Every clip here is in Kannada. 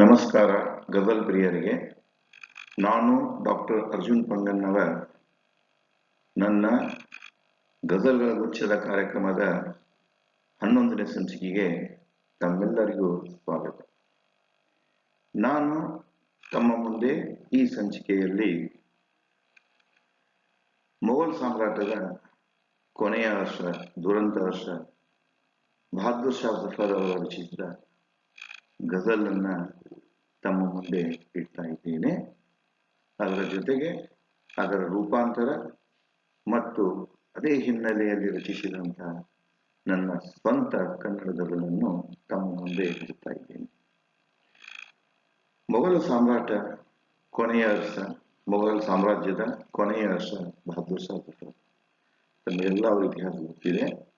ನಮಸ್ಕಾರ, ಗಜಲ್ ಪ್ರಿಯರಿಗೆ. ನಾನು ಡಾಕ್ಟರ್ ಅರ್ಜುನ್ ಪಂಗನ್ನವರ್. ನನ್ನ ಗಜಲ್ಗಳ ಗುಚ್ಛದ ಕಾರ್ಯಕ್ರಮದ ಹನ್ನೊಂದನೇ ಸಂಚಿಕೆಗೆ ತಮ್ಮೆಲ್ಲರಿಗೂ ಸ್ವಾಗತ. ನಾನು ತಮ್ಮ ಮುಂದೆ ಈ ಸಂಚಿಕೆಯಲ್ಲಿ ಮೊಘಲ್ ಸಾಮ್ರಾಟದ ಕೊನೆಯ ವರ್ಷ, ದುರಂತ ವರ್ಷ ಬಹದ್ದೂರ್ ಶಾ ಜಫರ್ ಅವರ ರಚಿಸಿದ ಗಜಲ್ ಅನ್ನ ತಮ್ಮ ಮುಂದೆ ಇಡ್ತಾ ಇದ್ದೇನೆ. ಅದರ ಜೊತೆಗೆ ಅದರ ರೂಪಾಂತರ ಮತ್ತು ಅದೇ ಹಿನ್ನೆಲೆಯಲ್ಲಿ ರಚಿಸಿದಂತಹ ನನ್ನ ಸ್ವಂತ ಕನ್ನಡದಗಳನ್ನು ತಮ್ಮ ಮುಂದೆ ಇಡ್ತಾ ಇದ್ದೇನೆ. ಮೊಘಲ ಸಾಮ್ರಾಟ ಕೊನೆಯ ವರ್ಷ, ಮೊಘಲ್ ಸಾಮ್ರಾಜ್ಯದ ಕೊನೆಯ ಅರ್ಷ ಬಹದ್ದೂರ್ ಶಾ ಜಫರ್ ತಮ್ಮೆಲ್ಲ ಇತಿಹಾಸ ಗೊತ್ತಿದೆ.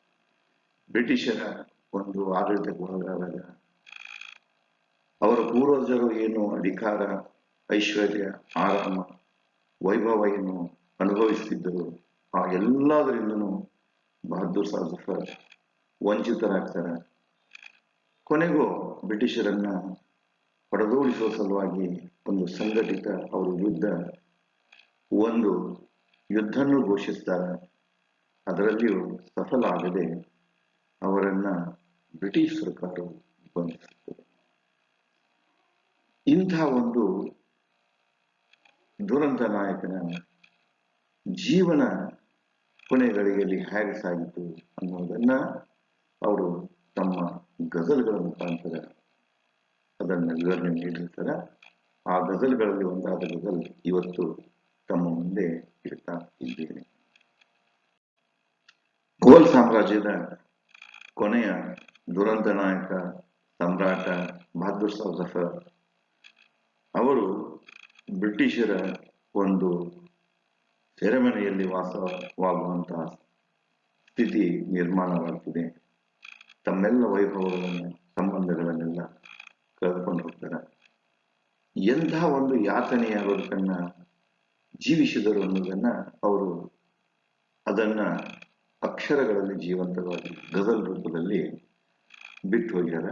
ಬ್ರಿಟಿಷರ ಒಂದು ಆಡಳಿತಕ್ಕೆ ಒಳಗಾದಾಗ ಅವರ ಪೂರ್ವಜರು ಏನು ಅಧಿಕಾರ, ಐಶ್ವರ್ಯ, ಆರಾಮ, ವೈಭವ ಏನು ಅನುಭವಿಸುತ್ತಿದ್ದರು ಆ ಎಲ್ಲದರಿಂದನು ಬಹದ್ದೂರ್ ಸಾ ಜಫರ್ ವಂಚಿತರಾಗ್ತಾರೆ. ಕೊನೆಗೂ ಬ್ರಿಟಿಷರನ್ನ ಹೊಡೆದೋಡಿಸುವ ಸಲುವಾಗಿ ಒಂದು ಸಂಘಟಿತ ಅವರ ವಿರುದ್ಧ ಒಂದು ಯುದ್ಧನ್ನು ಘೋಷಿಸ್ತಾರೆ. ಅದರಲ್ಲಿಯೂ ಸಫಲ ಆಗದೆ ಅವರನ್ನ ಬ್ರಿಟಿಷ್ ಸರ್ಕಾರವು ಬಂಧಿಸುತ್ತದೆ ಇಂಥ ಒಂದು ದುರಂತ ನಾಯಕನ ಜೀವನ ಕೊನೆಗಳಿಗೆಯಲ್ಲಿ ಹೇಗೆ ಸಾಗಿತು ಅನ್ನೋದನ್ನ ಅವರು ತಮ್ಮ ಗಜಲ್ಗಳ ಮುಖಾಂತರ ಅದನ್ನ ವಿವರಣೆ ನೀಡಿರ್ತಾರೆ. ಆ ಗಜಲ್ಗಳಲ್ಲಿ ಒಂದಾದ ಗಜಲ್ ಇವತ್ತು ತಮ್ಮ ಮುಂದೆ ಇಡ್ತಾ ಇದ್ದೇನೆ. ಗೋಲ್ ಸಾಮ್ರಾಜ್ಯದ ಕೊನೆಯ ದುರಂತ ನಾಯಕ, ಸಮ್ರಾಟ ಬಹದ್ದೂರ್ ಸಾವ್ ಜಫರ್ ಅವರು ಬ್ರಿಟಿಷರ ಒಂದು ಸೆರೆಮನೆಯಲ್ಲಿ ವಾಸವಾಗುವಂತಹ ಸ್ಥಿತಿ ನಿರ್ಮಾಣವಾಗ್ತಿದೆ. ತಮ್ಮೆಲ್ಲ ವೈಭವಗಳನ್ನು, ಸಂಬಂಧಗಳನ್ನೆಲ್ಲ ಕಳ್ಕೊಂಡು ಹೋಗ್ತಾರೆ ಎಂತಹ ಒಂದು ಯಾತನೆಯ ಬದುಕನ್ನ ಜೀವಿಸಿದರು ಅನ್ನೋದನ್ನ ಅವರು ಅದನ್ನ ಅಕ್ಷರಗಳಲ್ಲಿ ಜೀವಂತವಾಗಿ ಗಜಲ್ ರೂಪದಲ್ಲಿ ಬಿಟ್ಟು ಹೋಗ್ಯಾರ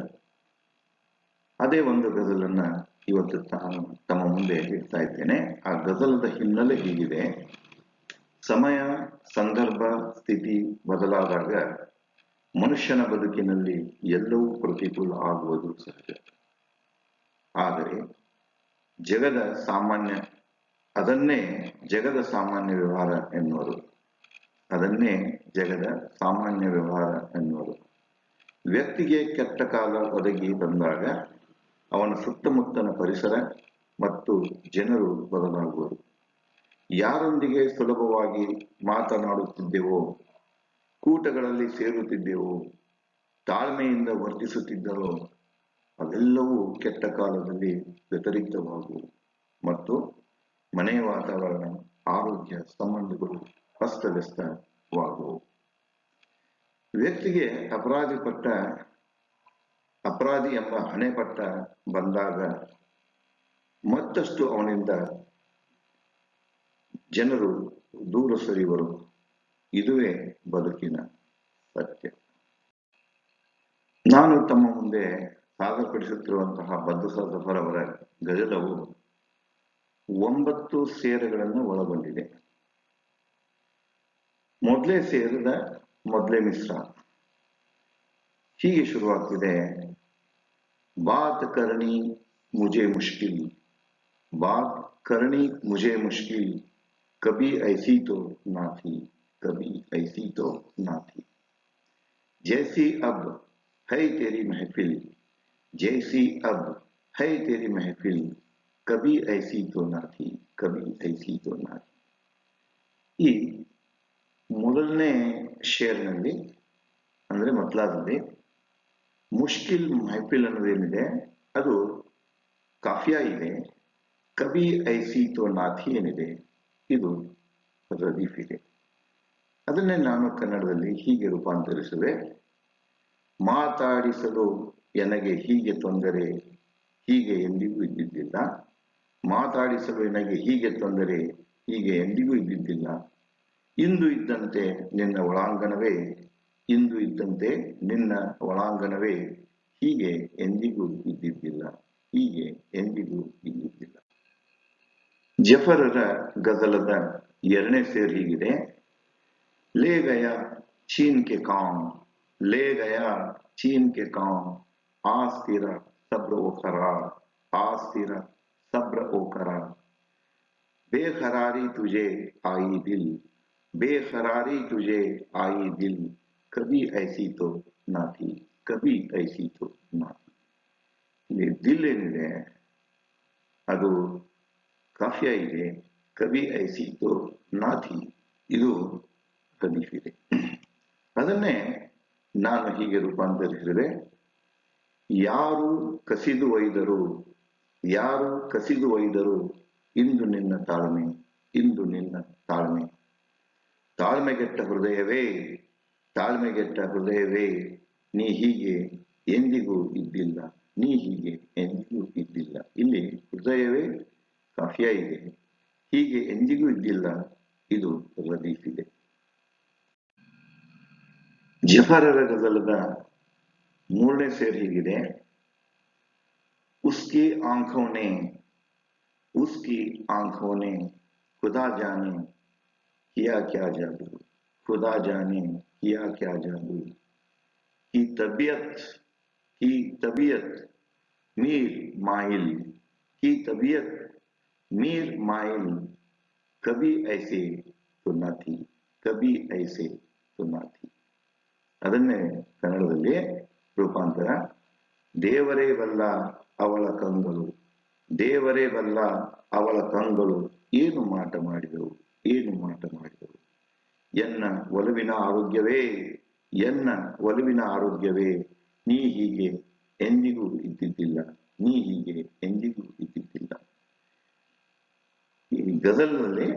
ಅದೇ ಒಂದು ಗಜಲನ್ನ ಇವತ್ತು ತಾನು ತಮ್ಮ ಮುಂದೆ ಹೇಳ್ತಾ ಇದ್ದೇನೆ. ಆ ಗಜಲದ ಹಿನ್ನೆಲೆ ಹೀಗಿದೆ. ಸಮಯ, ಸಂದರ್ಭ, ಸ್ಥಿತಿ ಬದಲಾದಾಗ ಮನುಷ್ಯನ ಬದುಕಿನಲ್ಲಿ ಎಲ್ಲವೂ ಪ್ರತಿಕೂಲ ಆಗುವುದು ಸಹಜ. ಆದರೆ ಜಗದ ಸಾಮಾನ್ಯ, ಅದನ್ನೇ ಜಗದ ಸಾಮಾನ್ಯ ವ್ಯವಹಾರ ಎನ್ನುವರು. ಅದನ್ನೇ ಜಗದ ಸಾಮಾನ್ಯ ವ್ಯವಹಾರ ಎನ್ನುವರು. ವ್ಯಕ್ತಿಗೆ ಕೆಟ್ಟ ಕಾಲ ಒದಗಿ ಬಂದಾಗ ಅವನ ಸುತ್ತಮುತ್ತನ ಪರಿಸರ ಮತ್ತು ಜನರು ಬದಲಾಗುವರು. ಯಾರೊಂದಿಗೆ ಸುಲಭವಾಗಿ ಮಾತನಾಡುತ್ತಿದ್ದೆವೋ, ಕೂಟಗಳಲ್ಲಿ ಸೇರುತ್ತಿದ್ದೆವೋ, ತಾಳ್ಮೆಯಿಂದ ವರ್ತಿಸುತ್ತಿದ್ದರೋ ಅವೆಲ್ಲವೂ ಕೆಟ್ಟ ಕಾಲದಲ್ಲಿ ವ್ಯತಿರಿಕ್ತವಾಗುವು ಮತ್ತು ಮನೆಯ ವಾತಾವರಣ, ಆರೋಗ್ಯ ಸಂಬಂಧಗಳು ಅಸ್ತವ್ಯಸ್ತವಾಗುವು. ವ್ಯಕ್ತಿಗೆ ಅಪರಾಧಿ ಪಟ್ಟ ಅಪರಾಧಿ ಎಂಬ ಹಣೆ ಪಟ್ಟ ಬಂದಾಗ ಮತ್ತಷ್ಟು ಅವನಿಂದ ಜನರು ದೂರ ಸರಿವರು. ಇದುವೇ ಬದುಕಿನ ಸತ್ಯ. ನಾನು ತಮ್ಮ ಮುಂದೆ ಸಾದರಪಡಿಸುತ್ತಿರುವಂತಹ ಬದ್ಧಸ ಜಫರ್ ಅವರ ಗಜಲವು ಒಂಬತ್ತು ಸೇರುಗಳನ್ನು ಒಳಗೊಂಡಿದೆ. ಮೊದಲೇ ಸೇರಿದ ಮೊದಲೇ ಮಿಶ್ರ. ಹೀಗೆ ಶುರುವಾಗ್ತಿದೆ ಬಾತ್ ಕರ್ಣಿ ಮುಜೆ ಮುಷ್ಕಿಲ್ बात करनी मुझे मुश्किल कभी ऐसी तो ना थी कभी ऐसी तो ना थी जैसी अब है तेरी महफिल जैसी अब है तेरी महफिल कभी ऐसी तो ना थी कभी ऐसी तो ना थी ಈ ಮೊದಲನೇ ಶೇರ್ನಲ್ಲಿ ಅಂದ್ರೆ ಮೊದಲಾದಲ್ಲಿ ಮುಷ್ಕಿಲ್ ಮಹಫಿಲ್ ಅನ್ನೋದೇನಿದೆ, ಅದು ಕಾಫಿಯಾ ಇದೆ, ಕಬಿ ಐಸಿ ತೋ ನಾಥಿ ಏನಿದೆ, ಇದು ರದೀಫ್ ಇದೆ. ಅದನ್ನೇ ನಾನು ಕನ್ನಡದಲ್ಲಿ ಹೀಗೆ ರೂಪಾಂತರಿಸುವೆ. ಮಾತಾಡಿಸಲು ನನಗೆ ಹೀಗೆ ತೊಂದರೆ, ಹೀಗೆ ಎಂದಿಗೂ ಇದ್ದಿದ್ದಿಲ್ಲ. ಮಾತಾಡಿಸಲು ನನಗೆ ಹೀಗೆ ತೊಂದರೆ, ಹೀಗೆ ಎಂದಿಗೂ ಇದ್ದಿದ್ದಿಲ್ಲ. ಇಂದು ಇದ್ದಂತೆ ನಿನ್ನ ಒಳಾಂಗಣವೇ ಇಂದು ಇದ್ದಂತೆ ನಿನ್ನ ಒಳಾಂಗಣವೇ ಹೀಗೆ ಎಂದಿಗೂ ಇದ್ದಿದ್ದಿಲ್ಲ ಹೀಗೆ ಎಂದಿಗೂ ಇದ್ದಿದ್ದಿಲ್ಲ ಜಫರರ ಗಜಲದ ಎರಡನೇ ಸೇರ್ ಹೀಗಿದೆ ಲೇ ಗಯಾ ಚೀನ್ ಕೆ ಕಾಮ್ ಲೇ ಗಯಾ ಚೀನ್ ಕೆ ಕಾಮ್ ಆಸ್ ತೀರ ಸಬ್ರ ಓ ಖರಾರ್ ಆಸ್ ತೀರ सब्र ओ करार बेखरारी तुझे आई दिल बेखरारी तुझे आई दिल कभी ऐसी तो ना थी कभी ऐसी तो ना थी ಇಲ್ಲಿ ದಿಲ್ ಏನಿದೆ ಅದು ಕಾಫಿಯ ಇದೆ ಕವಿ ಐಸಿತು ನಾಥಿ ಇದು ಖಲೀಫ್ ಇದೆ ಅದನ್ನೇ ನಾನು ಹೀಗೆ ರೂಪಾಂತರಿಸಿದರೆ ಯಾರು ಕಸಿದು ಒಯ್ದರು ಯಾರು ಕಸಿದು ಒಯ್ದರು ಇಂದು ನಿನ್ನ ತಾಳ್ಮೆ ಇಂದು ನಿನ್ನ ತಾಳ್ಮೆ ತಾಳ್ಮೆಗೆಟ್ಟ ಹೃದಯವೇ ತಾಳ್ಮೆಗೆಟ್ಟ ಹೃದಯವೇ, ನೀ ಹೀಗೆ ಎಂದಿಗೂ ಇದ್ದಿಲ್ಲ, ನೀ ಹೀಗೆ ಎಂದಿಗೂ ಇದ್ದಿಲ್ಲ. ಇಲ್ಲಿ ಹೃದಯವೇ ಕಾಫಿಯಾಗಿದೆ ಹೀಗೆ ಎಂದಿಗೂ ಇದ್ದಿಲ್ಲ, ಇದು ಲದೀಫಿದೆ ಜಫರರ ಗಜಲದ ಮೂರನೇ ಸೇರ್ ಹೀಗಿದೆ. ಉಸ್ಕಿ ಆಂಖೋನೆ ಉಸ್ಕಿ ಆಂಖೋನೆ, ಖುದಾ ಜಾನೆ, ಕಿಯಾ ಕ್ಯಾ ಜಾದು, ಖುದಾ ಜಾನೆ किया क्या जादू की तबीयत की तबीयत मीर माइल की तबीयत मीर माइल कभी ऐसे तो न थी कभी ऐसे तो न थी ಅದನ್ನೇ ಕನ್ನಡದಲ್ಲಿ ರೂಪಾಂತರ ದೇವರೇ ಬಲ್ಲ ಅವಳ ಕಂಗಳು ದೇವರೇ ಬಲ್ಲ ಅವಳ ಕಂಗಳು ಏನು ಮಾಟ ಮಾಡಿದವು ಏನು ಮಾಟ ಮಾಡಿದವು ಎನ್ನ ಒಲವಿನ ಆರೋಗ್ಯವೇ, ಎನ್ನ ಒಲುವಿನ ಆರೋಗ್ಯವೇ, ನೀ ಹೀಗೆ ಎಂದಿಗೂ ಇದ್ದಿದ್ದಿಲ್ಲ, ನೀ ಹೀಗೆ ಎಂದಿಗೂ ಇದ್ದಿದ್ದಿಲ್ಲ. ಈ ಗಜಲ್ನಲ್ಲಿ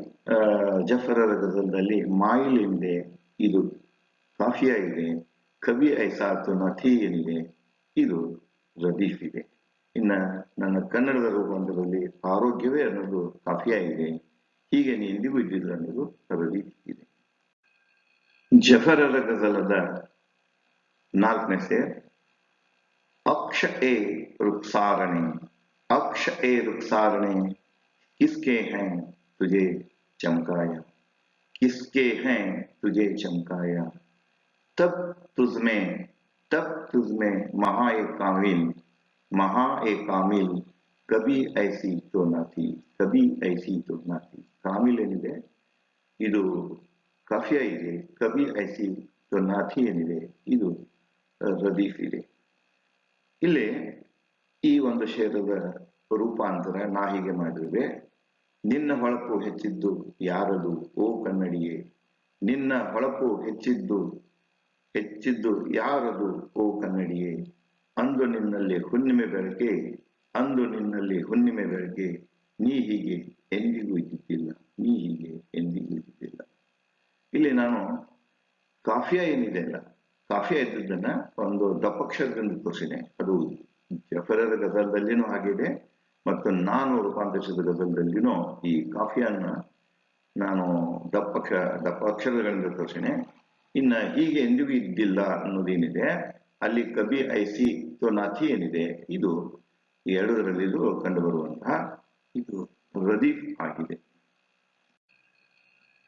ಜಫರರ ಗಜಲ್ನಲ್ಲಿ ಮಾಯಿಲ್ ಏನಿದೆ ಇದು ಕಾಫಿಯಾ ಇದೆ, ಕವಿ ಐಸಾತು ನಥಿ ಏನಿದೆ ಇದು ರದೀಫ್ ಇದೆ. ಇನ್ನ ನನ್ನ ಕನ್ನಡದ ರೂಪಾಂತರದಲ್ಲಿ ಆರೋಗ್ಯವೇ ಅನ್ನೋದು ಕಾಫಿಯಾ ಇದೆ, ಹೀಗೆ ನೀ ಎಂದಿಗೂ ಇದ್ದಿಲ್ಲ ಅನ್ನೋದು ರದೀಫ್ ಇದೆ. ಜಫರರ ಗಜಲದ ನಾಲ್ಕನೇ ಸೇರ್ ಅಕ್ಷ ಎ ರುಕ್ಸಾರಣೆ ಅಕ್ಷ ಎ ರುಕ್ಸಾರಣೆ किसके हैं तुझे चमकाया किसके हैं तुझे चमकाया तब तुझमें तब तुझमें महा ए कामिल महा ए कामिल कभी ऐसी तो न थी कभी ऐसी तो न थी ಕಾಮಿಲ್ ಏನಿದೆ ಇದು ಕಾಫಿಯ ಇದೆ ಕವಿ ಐಸಿ ನಾಥಿ ಏನಿದೆ ಇದು ರದೀಫ್ ಇದೆ ಇಲ್ಲಿ ಈ ಒಂದು ಶೇರದ ರೂಪಾಂತರ ನಾ ಹೀಗೆ ಮಾಡಿದ್ರೆ, ನಿನ್ನ ಹೊಳಪು ಹೆಚ್ಚಿದ್ದು ಯಾರದು, ಓ ಕನ್ನಡಿಯೇ? ನಿನ್ನ ಹೊಳಪು ಹೆಚ್ಚಿದ್ದು ಹೆಚ್ಚಿದ್ದು ಯಾರದು, ಓ ಕನ್ನಡಿಯೇ? ಅಂದು ನಿನ್ನಲ್ಲಿ ಹುಣ್ಣಿಮೆ ಬೆಳಕೆ, ಅಂದು ನಿನ್ನಲ್ಲಿ ಹುಣ್ಣಿಮೆ ಬೆಳಕೆ, ನೀ ಹೀಗೆ ಎಂದಿಗೂ ಇದ್ದಿದ್ದಿಲ್ಲ, ನೀ ಹೀಗೆ ಎಂದಿಗೂ ಇದ್ದಿದ್ದಿಲ್ಲ. ಇಲ್ಲಿ ನಾನು ಕಾಫಿಯ ಏನಿದೆ ಅಲ್ಲ ಕಾಫಿಯ ಇದ್ದದ್ದನ್ನ ಒಂದು ದಪ್ಪಕ್ಷರದಿಂದ ತೋರಿಸಿದೆ. ಅದು ಜಫರರ ಗಜಲ್ದಲ್ಲಿನೂ ಆಗಿದೆ ಮತ್ತು ನಾನು ರೂಪಾಂತರಿಸಿದ ಗಜಲ್ದಲ್ಲಿನೂ ಈ ಕಾಫಿಯನ್ನ ನಾನು ದಪ್ಪಕ್ಷ ದಪ್ಪ ಅಕ್ಷರಗಳಿಂದ ತೋರಿಸಿನೆ ಇನ್ನ ಹೀಗೆ ಎಂದಿಗೂ ಇದ್ದಿಲ್ಲ ಅನ್ನೋದೇನಿದೆ. ಅಲ್ಲಿ ಕಬಿ ಐಸಿ ನಾಥಿ ಏನಿದೆ, ಇದು ಎರಡರಲ್ಲಿ ಕಂಡುಬರುವಂತಹ ಇದು ರದೀಫ್ ಆಗಿದೆ.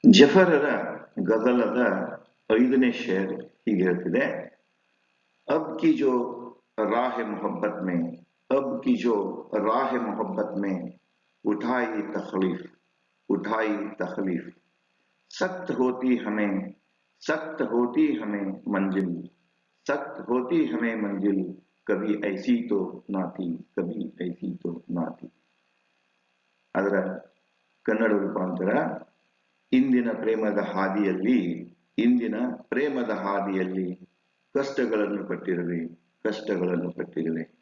ಜಫರರ ಗಜಲದ ಐದನೇ ಶೇರ್ ಹೀಗೆ ಹೇಳ್ತಿದೆ ಅಬ್ ಕಿ ಜೋ ರಾಹ ಮೊಹಬ್ಬತ್ ಮೇ अब की जो राह मोहब्बत में उठाई तकलीफ उठाई तकलीफ सख्त होती हमें सख्त होती हमें मंजिल सख्त होती हमें मंजिल कभी ऐसी तो ना थी कभी ऐसी तो ना थी ಅದರ ಕನ್ನಡ ರೂಪಾಂತರ ಇಂದಿನ ಪ್ರೇಮದ ಹಾದಿಯಲ್ಲಿ, ಇಂದಿನ ಪ್ರೇಮದ ಹಾದಿಯಲ್ಲಿ ಕಷ್ಟಗಳನ್ನು ಪಟ್ಟಿರಲಿ ಕಷ್ಟಗಳನ್ನು ಪಟ್ಟಿರಲಿ.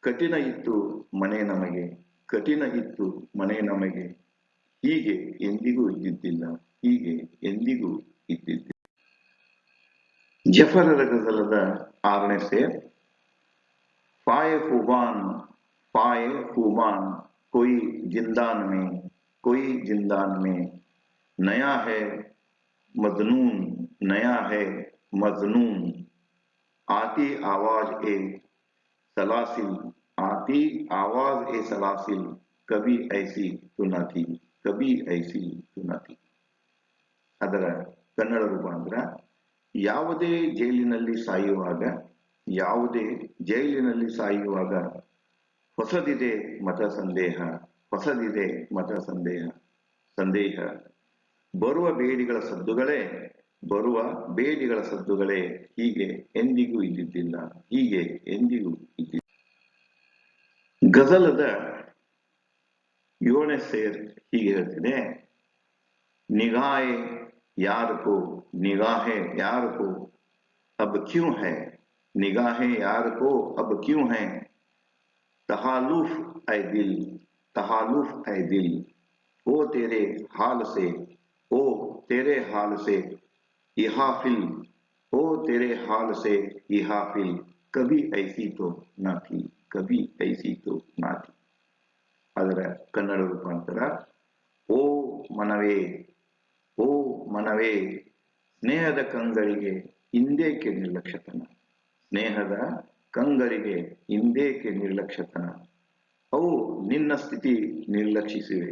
ಕಠಿಣ ಇತ್ತು ಮನೆ ನಮಗೆ, ಕಠಿಣ ಇತ್ತು ಮನೆ ನಮಗೆ. ಹೀಗೆ ಎಂದಿಗೂ ಇದ್ದಿದ್ದಿಲ್ಲ, ಹೀಗೆ ಎಂದಿಗೂ ಇದ್ದಿದ್ದಿಲ್ಲ. ಜಫರರ ಗಜಲದ ಆರನೇ ಸೇರ್. ಫಾಯ್ ಹುಬಾನ್ ಫಾಯ್ ಹುಬಾನ್, ಕೊಯ್ ಜಿಂದಾನ್ ಮೇ, ಕೊಯ್ ಜಿಂದಾನ್ ಮೇ. नया है मजनून नया है मजनून आती आवाज ए सलासिल आती थी आवाज ए सलासिल कभी ऐसी तो न थी कभी ऐसी तो न थी ಅದರ ಕನ್ನಡ ರೂಪಾಂತರ ಯಾವುದೇ ಜೈಲಿನಲ್ಲಿ ಸಾಯುವಾಗ ಯಾವುದೇ ಜೈಲಿನಲ್ಲಿ ಸಾಯುವಾಗ ಹೊಸದಿದೆ ಮತ ಸಂದೇಹ ಹೊಸದಿದೆ ಮತ ಸಂದೇಹ ಸಂದೇಹ ಬರುವ ಬೇಡಿಗಳ ಸದ್ದುಗಳೇ ಬರುವ ಬೇಡಿಗಳ ಸದ್ದುಗಳೇ ಹೀಗೆ ಎಂದಿಗೂ ಇದ್ದಿದ್ದಿಲ್ಲ ಹೀಗೆ ಎಂದಿಗೂ ಇದ್ದಿದ್ದ ಗಜಲದ ಏಳನೇ ಸೇರ್ ಹೀಗೆ ಹೇಳ್ತಿದೆ निगाहे यार को निगाहें यार को अब क्यों है निगाहें यार को अब क्यों है तहालुफ ऐ दिल तहालुफ ऐ दिल ओ तेरे हाल से ओ तेरे हाल से इहाफिल ओ तेरे हाल से इहाफिल कभी ऐसी तो ना थी कभी ऐसी तो ना थी ಅದರ ಕನ್ನಡ ರೂಪಾಂತರ ಓ ಮನವೇ ಓ ಮನವೇ ಸ್ನೇಹದ ಕಂಗಳಿಗೆ ಇಂದೇಕೆ ನಿರ್ಲಕ್ಷ್ಯತನ ಸ್ನೇಹದ ಕಂಗಳಿಗೆ ಇಂದೇಕೆ ನಿರ್ಲಕ್ಷ್ಯತನ ಅವು ನಿನ್ನ ಸ್ಥಿತಿ ನಿರ್ಲಕ್ಷಿಸಿವೆ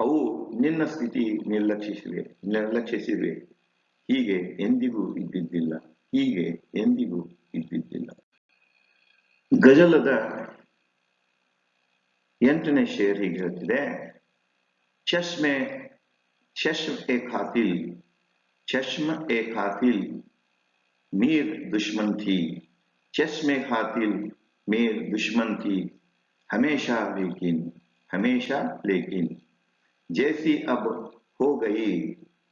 ಅವು ನಿನ್ನ ಸ್ಥಿತಿ ನಿರ್ಲಕ್ಷಿಸಿವೆ ನಿರ್ಲಕ್ಷಿಸಿವೆ ಹೀಗೆ ಎಂದಿಗೂ ಇದ್ದಿದ್ದಿಲ್ಲ ಹೀಗೆ ಎಂದಿಗೂ ಇದ್ದಿದ್ದಿಲ್ಲ ಗಜಲದ ಎಂಟನೇ ಶೇರ್ ಹೀಗೆ ಹೇಳ್ತಿದೆ ಚಶ್ಮೆ चश्म ए खातिल चश्म ए खातिल मीर दुश्मन थी चश्मे खातिल मीर दुश्मन थी हमेशा लेकिन हमेशा लेकिन जैसी अब हो गई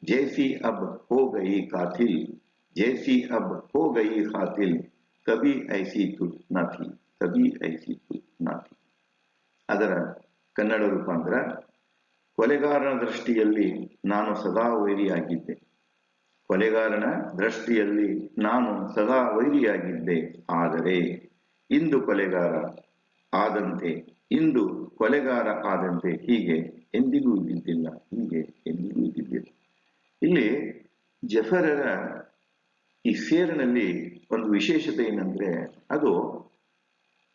जैसी अब हो गई कातिल जैसी अब हो गई खातिल कभी ऐसी तू न थी कभी ऐसी तू न थी ಅದರ ಕನ್ನಡ ರೂಪಾಂತರ ಕೊಲೆಗಾರನ ದೃಷ್ಟಿಯಲ್ಲಿ ನಾನು ಸದಾ ವೈರಿಯಾಗಿದ್ದೆ ಕೊಲೆಗಾರನ ದೃಷ್ಟಿಯಲ್ಲಿ ನಾನು ಸದಾ ವೈರಿಯಾಗಿದ್ದೆ ಆದರೆ ಇಂದು ಕೊಲೆಗಾರ ಆದಂತೆ ಇಂದು ಕೊಲೆಗಾರ ಆದಂತೆ ಹೀಗೆ ಎಂದಿಗೂ ಇದ್ದಿದ್ದಿಲ್ಲ ಹೀಗೆ ಎಂದಿಗೂ ಇದ್ದಿದ್ದಿಲ್ಲ. ಇಲ್ಲಿ ಜಫರರ ಈ ಸೇರಿನಲ್ಲಿ ಒಂದು ವಿಶೇಷತೆ ಏನಂದ್ರೆ, ಅದು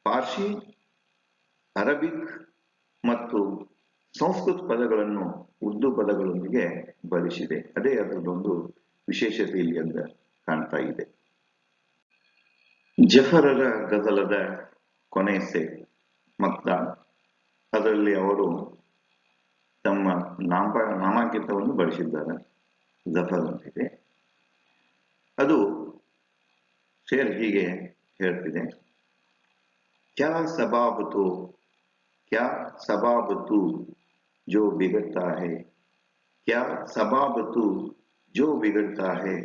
ಪಾರ್ಸಿ, ಅರಬಿಕ್ ಮತ್ತು ಸಂಸ್ಕೃತ ಪದಗಳನ್ನು ಉರ್ದು ಪದಗಳೊಂದಿಗೆ ಬರಿಸಿದೆ. ಅದೇ ಅದರದೊಂದು ವಿಶೇಷತೆ ಇಲ್ಲಿ ಅಂತ ಕಾಣ್ತಾ ಇದೆ. ಜಫರರ ಗದಲದ ಕೊನೆ ಸೆ ಮಕ್ತ ಅದರಲ್ಲಿ ಅವರು ತಮ್ಮ ನಾಮ ನಾಮಾಂಕಿತವನ್ನು ಬಳಸಿದ್ದಾರೆ ಜಫರ್ ಅಂತಿದೆ ಅದು ಶೇರ್ ಹೀಗೆ ಹೇಳ್ತಿದೆ ಕ್ಯಾ ಸಬಾಬ್ ತೋ क्या सबाब तू जो बिगड़ता है क्या सबाब तू जो बिगड़ता है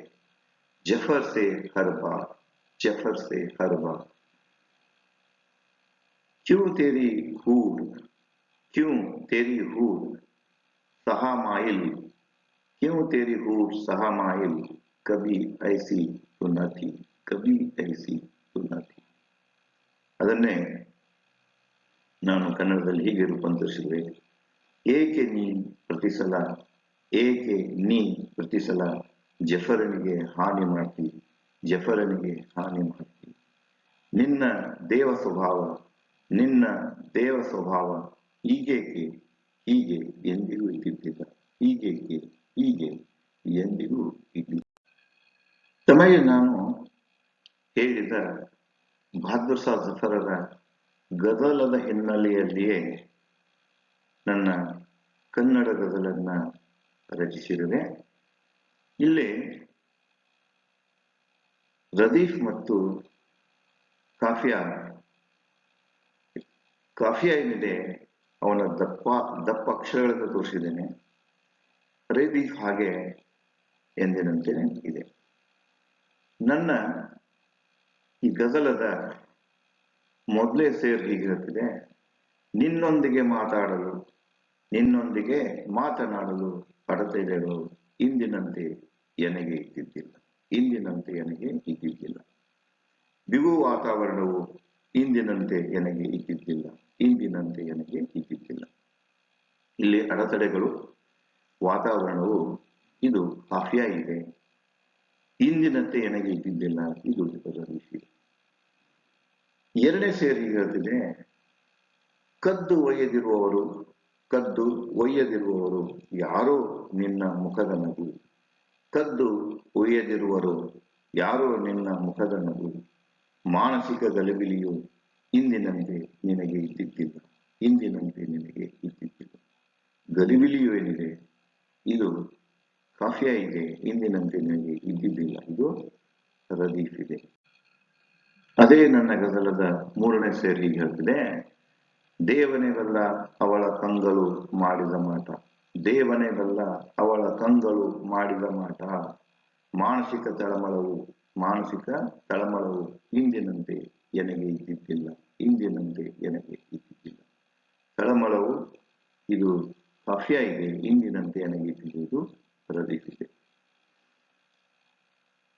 जफर से हर बार जफर से हर बार क्यों तेरी हूड क्यों तेरी हूड सहा माइल क्यों तेरी हूड सहा माइल कभी ऐसी तो न थी कभी ऐसी तो न थी ಅದನ್ನೇ ನಾನು ಕನ್ನಡದಲ್ಲಿ ಹೀಗೆ ರೂಪಾಂತರಿಸಿದೆ ಏಕೆ ನೀ ಪ್ರತಿ ಸಲ ಏಕೆ ನೀ ಪ್ರತಿ ಸಲ ಜಫರನಿಗೆ ಹಾನಿ ಮಾಡ್ತಿ ಜಫರನಿಗೆ ಹಾನಿ ಮಾಡ್ತಿ ನಿನ್ನ ದೇವ ಸ್ವಭಾವ ನಿನ್ನ ದೇವ ಸ್ವಭಾವ ಹೀಗೇಕೆ ಹೀಗೆ ಎಂದಿಗೂ ಇದ್ದಿದ್ದಿಲ್ಲ. ಹೀಗೆ ಹೀಗೆ ಎಂದಿಗೂ ಇದ್ದಿಲ್ಲ ತಮಗೆ ನಾನು ಹೇಳಿದ ಬಹದ್ದೂರ್ ಶಾ ಜಫರರ ಗದಲದ ಹಿನ್ನೆಲೆಯಲ್ಲಿಯೇ ನನ್ನ ಕನ್ನಡ ಗದಲನ್ನ ರಚಿಸಿರುವೆ. ಇಲ್ಲಿ ರದೀಫ್ ಮತ್ತು ಕಾಫಿಯಾ ಕಾಫಿಯಾ ಏನಿದೆ ಅವನ ದಪ್ಪ ದಪ್ಪ ಅಕ್ಷರಗಳನ್ನು ತೋರಿಸಿದ್ದೇನೆ. ರದೀಫ್ ಹಾಗೆ ಎಂದಿನಂತೆ ಇದೆ. ನನ್ನ ಈ ಗಜಲದ ಮೊದಲೇ ಸೇರ್ ಹೀಗಿರುತ್ತದೆ. ನಿನ್ನೊಂದಿಗೆ ಮಾತಾಡಲು, ನಿನ್ನೊಂದಿಗೆ ಮಾತನಾಡಲು ಪಡತೆಗಳು ಇಂದಿನಂತೆ ಎನಗೆ ಇದ್ದಿದ್ದಿಲ್ಲ. ಇಂದಿನಂತೆ ಎನಗೆ ಇದ್ದಿದ್ದಿಲ್ಲ. ಬಿಗು ವಾತಾವರಣವು ಇಂದಿನಂತೆ ಎನಗೆ ಇದ್ದಿದ್ದಿಲ್ಲ ಇಂದಿನಂತೆ ಎನಗೆ ಇದ್ದಿದ್ದಿಲ್ಲ ಇಲ್ಲಿ ಅಡೆತಡೆಗಳು, ವಾತಾವರಣವು ಇದು ಹಾಫಿಯ ಇದೆ. ಇಂದಿನಂತೆ ಎನಗೆ ಇದ್ದಿದ್ದಿಲ್ಲ ಇದು ಇದರ ವಿಷಯ ಎರಡನೇ ಸೇರಿ ಹೇಳ್ತಿದೆ, ಕದ್ದು ಒಯ್ಯದಿರುವವರು ಕದ್ದು ಒಯ್ಯದಿರುವವರು ಯಾರೋ ನಿನ್ನ ಮುಖದ ನಗು? ಕದ್ದು ಒಯ್ಯದಿರುವರು ಯಾರೋ ನಿನ್ನ ಮುಖದ ನಗು? ಮಾನಸಿಕ ಗಲಿಬಿಲಿಯು ಇಂದಿನಂತೆ ನಿನಗೆ ಇದ್ದಿದ್ದಿಲ್ಲ. ಇಂದಿನಂತೆ ನಿನಗೆ ಇದ್ದಿದ್ದಿಲ್ಲ. ಗಲಿಬಿಲಿಯು ಏನಿದೆ? ಇದು ಕಾಫಿಯ ಇದೆ ಇಂದಿನಂತೆ ನಿನಗೆ ಇದ್ದಿದ್ದಿಲ್ಲ. ಇದು ರದೀಫ್ ಇದೆ. ಅದೇ ನನ್ನ ಗದಲದ ಮೂರನೇ ಸೇರಿ ಹೇಳ್ತಿದೆ. ದೇವನೇವಲ್ಲ ಅವಳ ಕಂಗಳು ಮಾಡಿದ ಮಾಟ. ದೇವನೇವಲ್ಲ ಅವಳ ಕಂಗಳು ಮಾಡಿದ ಮಾಟ. ಮಾನಸಿಕ ತಳಮಳವು ಮಾನಸಿಕ ತಳಮಳವು ಹಿಂದಿನಂತೆ ಎನಗೆ ಇದ್ದಿದ್ದಿಲ್ಲ, ಹಿಂದಿನಂತೆ ಎನಗೆ ಇದ್ದಿದ್ದಿಲ್ಲ. ತಳಮಳವು ಇದು ಕಾಫಿಯ ಇದೆ, ಹಿಂದಿನಂತೆ ನನಗೆ ಇದ್ದಿದ್ದು ರದೀಫಿದೆ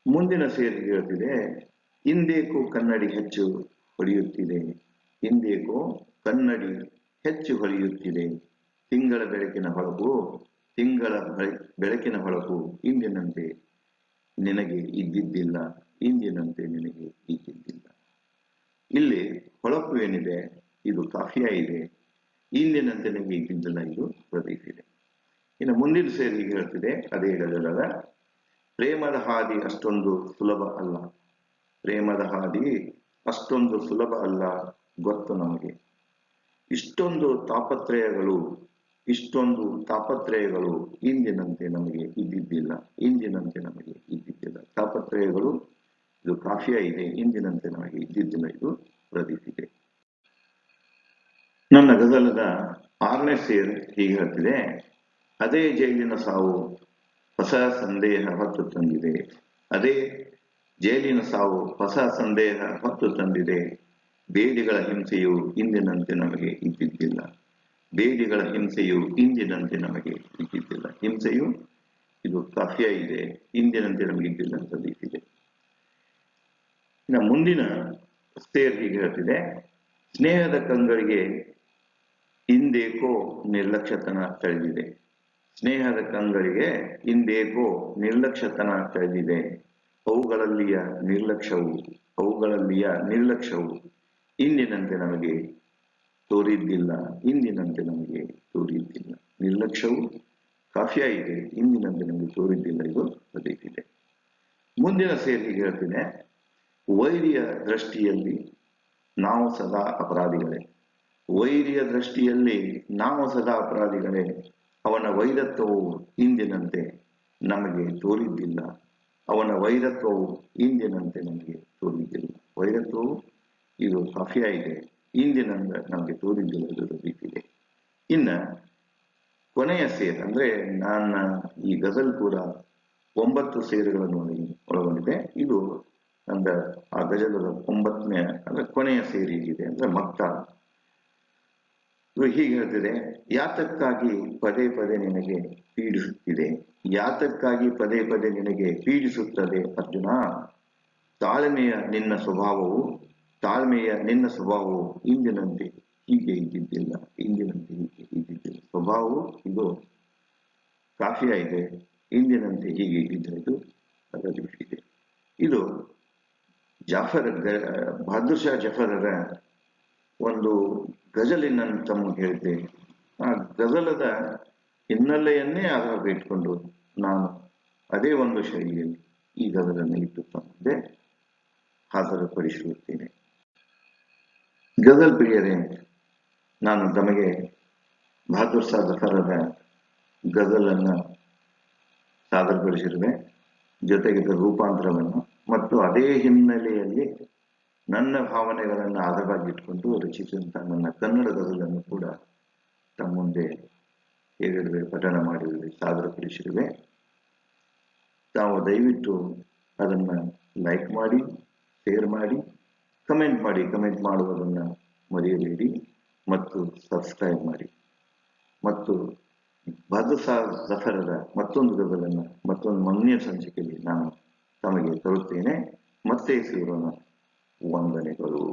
ಮುಂದಿನ ಸೇರಿ ಹೇಳ್ತಿದೆ, ಹಿಂದೇಕೋ ಕನ್ನಡಿ ಹೆಚ್ಚು ಹೊಳೆಯುತ್ತಿದೆ ಇಂದೇಕೋ ಕನ್ನಡಿ ಹೆಚ್ಚು ಹೊಳೆಯುತ್ತಿದೆ, ತಿಂಗಳ ಬೆಳಕಿನ ಹೊಳಪು, ತಿಂಗಳ ಬೆಳ- ಬೆಳಕಿನ ಹೊಳಪು ಇಂದಿನಂತೆ ನಿನಗೆ ಇದ್ದಿದ್ದಿಲ್ಲ, ಇಂದಿನಂತೆ ನಿನಗೆ ಇದ್ದಿದ್ದಿಲ್ಲ. ಇಲ್ಲಿ ಹೊಳಪು ಏನಿದೆ? ಇದು ಕಾಫಿಯ ಇದೆ. ಇಂದಿನಂತೆ ನಿಮಗೆ ಇದ್ದಿದ್ದಿಲ್ಲ ಇದು ಪ್ರದೀಪ್ ಇದೆ ಇನ್ನು ಮುಂದಿನ ಸೇರಿ ಹೇಳ್ತಿದೆ, ಅದೇ ಗಜಲದ ಪ್ರೇಮದ ಹಾದಿ ಅಷ್ಟೊಂದು ಸುಲಭ ಅಲ್ಲ. ಪ್ರೇಮದ ಹಾದಿ ಅಷ್ಟೊಂದು ಸುಲಭ ಅಲ್ಲ ಗೊತ್ತು ನಮಗೆ. ಇಷ್ಟೊಂದು ತಾಪತ್ರಯಗಳು ಇಷ್ಟೊಂದು ತಾಪತ್ರಯಗಳು ಇಂದಿನಂತೆ ನಮಗೆ ಇದ್ದಿದ್ದಿಲ್ಲ, ಇಂದಿನಂತೆ ನಮಗೆ ಇದ್ದಿದ್ದಿಲ್ಲ. ತಾಪತ್ರಯಗಳು, ಇದು ಕಾಫಿಯ ಇದೆ, ಇಂದಿನಂತೆ ನಮಗೆ ಇದ್ದಿದ್ದಿಲ್ಲ, ಇದು ಪ್ರದೀಪಿದೆ ನನ್ನ ಗದಲದ ಆರನೇ ಸೇರ್ ಹೀಗೆ ಹೇಳ್ತಿದೆ, ಅದೇ ಜೈಲಿನ ಸಾವು ಹೊಸ ಸಂದೇಹ ಹೊತ್ತು ತಂದಿದೆ. ಅದೇ ಜೈಲಿನ ಸಾವು ಹೊಸ ಸಂದೇಹ ಹೊತ್ತು ತಂದಿದೆ. ಬೇಡಿಗಳ ಹಿಂಸೆಯು ಇಂದಿನಂತೆ ನಮಗೆ ಇದ್ದಿದ್ದಿಲ್ಲ. ಬೇಡಿಗಳ ಹಿಂಸೆಯು ಇಂದಿನಂತೆ ನಮಗೆ ಇದ್ದಿದ್ದಿಲ್ಲ. ಹಿಂಸೆಯು ಇದು ಕಾಫಿಯ ಇದೆ ಇಂದಿನಂತೆ ನಮಗೆ ಇದ್ದಿಲ್ಲಂಥದ್ದು ಇದೆ ಇನ್ನು ಮುಂದಿನ ಸ್ಥೇರ್ ಹೀಗೆ ಹೇಳ್ತಿದೆ, ಸ್ನೇಹದ ಕಂಗಳಿಗೆ ಹಿಂದೇಕೋ ನಿರ್ಲಕ್ಷ್ಯತನ ತಳೆದಿದೆ. ಸ್ನೇಹದ ಕಂಗಳಿಗೆ ಹಿಂದೇಕೋ ನಿರ್ಲಕ್ಷ್ಯತನ ತಳೆದಿದೆ. ಅವುಗಳಲ್ಲಿಯ ನಿರ್ಲಕ್ಷ್ಯವು ಅವುಗಳಲ್ಲಿಯ ನಿರ್ಲಕ್ಷ್ಯವು ಇಂದಿನಂತೆ ನಮಗೆ ತೋರಿದ್ದಿಲ್ಲ. ಇಂದಿನಂತೆ ನಮಗೆ ತೋರಿದ್ದಿಲ್ಲ. ನಿರ್ಲಕ್ಷ್ಯವು ಕಾಫಿಯಾಗಿದೆ. ಇದೆ ಇಂದಿನಂತೆ ನಮಗೆ ತೋರಿದ್ದಿಲ್ಲ. ಇದು ಬದುಕಿದೆ ಮುಂದಿನ ಸೇರಿ ಹೇಳ್ತೀನಿ. ವೈರಿಯ ದೃಷ್ಟಿಯಲ್ಲಿ ನಾವು ಸದಾ ಅಪರಾಧಿಗಳೇ. ವೈರಿಯ ದೃಷ್ಟಿಯಲ್ಲಿ ನಾವು ಸದಾ ಅಪರಾಧಿಗಳೇ. ಅವನ ವೈರತ್ವವು ಇಂದಿನಂತೆ ನಮಗೆ ತೋರಿದ್ದಿಲ್ಲ. ಅವನ ವೈರತ್ವವು ಇಂದಿನಂತೆ ನಮಗೆ ತೋರಿದ್ದಿಲ್ಲ. ವೈರತ್ವವು ಇದು ಕಾಫಿಯ ಇದೆ ಇಂದಿನಂದ ನಮಗೆ ತೋರಿದ್ದಿಲ್ಲ ರೀತಿಯಿದೆ ಇನ್ನ ಕೊನೆಯ ಸೇರ್ ಅಂದ್ರೆ ನನ್ನ ಈ ಗಜಲ್ ಕೂಡ ಒಂಬತ್ತು ಸೇರುಗಳನ್ನು ಒಳಗೊಂಡಿದೆ. ಇದು ನಂದ ಆ ಗಜಲದ ಒಂಬತ್ತನೇ ಅಂದ್ರೆ ಕೊನೆಯ ಸೇರಿ ಇದೆ ಅಂದ್ರೆ ಮಕ್ತ. ಇದು ಹೀಗೆ ಹೇಳ್ತಿದೆ, ಯಾತಕ್ಕಾಗಿ ಪದೇ ಪದೇ ನಿನಗೆ ಪೀಡಿಸುತ್ತಿದೆ? ಯಾತಕ್ಕಾಗಿ ಪದೇ ಪದೇ ನಿನಗೆ ಪೀಡಿಸುತ್ತದೆ ಅರ್ಜುನ? ತಾಳ್ಮೆಯ ನಿನ್ನ ಸ್ವಭಾವವು ತಾಳ್ಮೆಯ ನಿನ್ನ ಸ್ವಭಾವವು ಇಂದಿನಂತೆ ಹೀಗೆ ಇದ್ದಿದ್ದಿಲ್ಲ. ಇಂದಿನಂತೆ ಹೀಗೆ ಇದ್ದಿದ್ದಿಲ್ಲ. ಸ್ವಭಾವವು, ಇದು ಕಾಫಿಯ ಇದೆ ಇಂದಿನಂತೆ ಹೀಗೆ ಇದ್ದಿದ್ದ ಇದು ಅದರ ಇದೆ ಇದು ಜಾಫರ್ ಬಹದ್ದೂರ್ ಶಾ ಜಫರರ ಒಂದು ಗಜಲಿನ ತಮಗೆ ಹೇಳಿದೆ ಆ ಗಜಲದ ಹಿನ್ನೆಲೆಯನ್ನೇ ಆಧಾರ ಇಟ್ಕೊಂಡು ನಾನು ಅದೇ ಒಂದು ಶೈಲಿಯಲ್ಲಿ ಈ ಗಜಲನ್ನು ಇಟ್ಟು ತಂದೆ ಹಾಜರುಪಡಿಸಿರುತ್ತೇನೆ ಗಜಲ್ ಪ್ರಿಯರೇ, ನಾನು ತಮಗೆ ಬಹದ್ದೂರ್ ಶಾ ಜಫರದ ಗಜಲನ್ನ ಸಾದರಪಡಿಸಿರುವೆ ಜೊತೆಗೆ ರೂಪಾಂತರವನ್ನು ಮತ್ತು ಅದೇ ಹಿನ್ನೆಲೆಯಲ್ಲಿ ನನ್ನ ಭಾವನೆಗಳನ್ನು ಆಧಾರವಾಗಿಟ್ಕೊಂಡು ರಚಿಸಿದಂಥ ನನ್ನ ಕನ್ನಡ ಗಜಲನ್ನು ಕೂಡ ತಮ್ಮ ಮುಂದೆ ಪಠಣ ಮಾಡಿರುವೆ ಸಾದರಪಡಿಸಿರುವೆ ತಾವು ದಯವಿಟ್ಟು ಅದನ್ನು ಲೈಕ್ ಮಾಡಿ ಶೇರ್ ಮಾಡಿ. ಕಮೆಂಟ್ ಮಾಡಿ ಕಮೆಂಟ್ ಮಾಡುವುದನ್ನು ಮರೆಯಬೇಡಿ ಮತ್ತು ಸಬ್ಸ್ಕ್ರೈಬ್ ಮಾಡಿ. ಮತ್ತು ಬದುಸಾ ಜಫರದ ಮತ್ತೊಂದು ಗದಲನ್ನು ಮತ್ತೊಂದು ಮೊನ್ನೆಯ ಸಂಚಿಕೆಯಲ್ಲಿ ನಾನು ತಮಗೆ ತರುತ್ತೇನೆ. ಮತ್ತೆ ಸಿಗೋಣ. ವಂದನೆಗಳು.